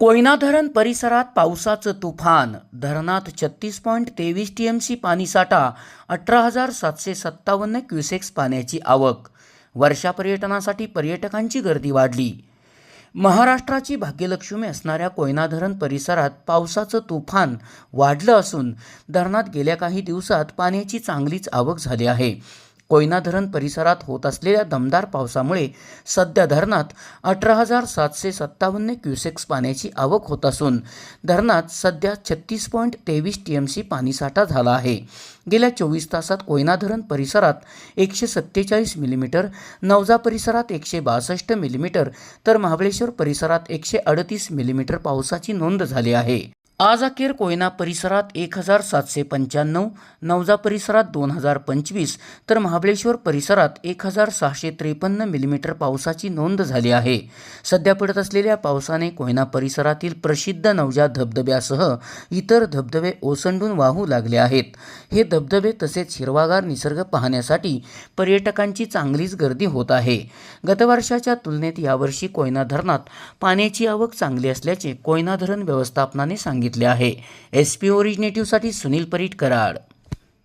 कोयना धरण परिसरात पावसाचं तुफान. धरणात छत्तीस पॉईंट तेवीस टी एम सी पाणीसाठा अठरा हजार सातशे सत्तावन्न क्युसेक्स पाण्याची आवक. वर्षा पर्यटनासाठी पर्यटकांची गर्दी वाढली. महाराष्ट्राची भाग्यलक्ष्मी असणाऱ्या कोयना धरण परिसरात पावसाचं तुफान वाढलं असून धरणात गेल्या काही दिवसात पाण्याची चांगलीच आवक झाली आहे. कोयना धरण परिसरात होत असलेल्या दमदार पावसामुळे सध्या धरणात अठरा हजार सातशे सत्तावन्न क्युसेक्स पाण्याची आवक होत असून धरणात सध्या छत्तीस पॉईंट तेवीस टी एम सी पाणीसाठा झाला आहे. गेल्या चोवीस तासात कोयना धरण परिसरात एकशे सत्तेचाळीस मिलीमीटर नवजा परिसरात एकशे बासष्ट मिलीमीटर तर महाबळेश्वर परिसरात एकशे अडतीस मिलीमीटर पावसाची नोंद झाली आहे. आज अखेर कोयना परिसरात एक हजार सातशे पंच्याण्णव नवजा परिसरात दोन हजार पंचवीस तर महाबळेश्वर परिसरात एक हजार सहाशे त्रेपन्न मिलीमीटर पावसाची नोंद झाली आहे. सध्या पडत असलेल्या पावसाने कोयना परिसरातील प्रसिद्ध नवजा धबधब्यासह इतर धबधबे ओसंडून वाहू लागले आहेत. हे धबधबे तसेच हिरवागार निसर्ग पाहण्यासाठी पर्यटकांची चांगलीच गर्दी होत आहे. गतवर्षाच्या तुलनेत यावर्षी कोयना धरणात पाण्याची आवक चांगली असल्याचे कोयना धरण व्यवस्थापनाने सांगितले. आहे. एस पी ओरिजिनेटिव्हसाठी सुनील परीट कराड.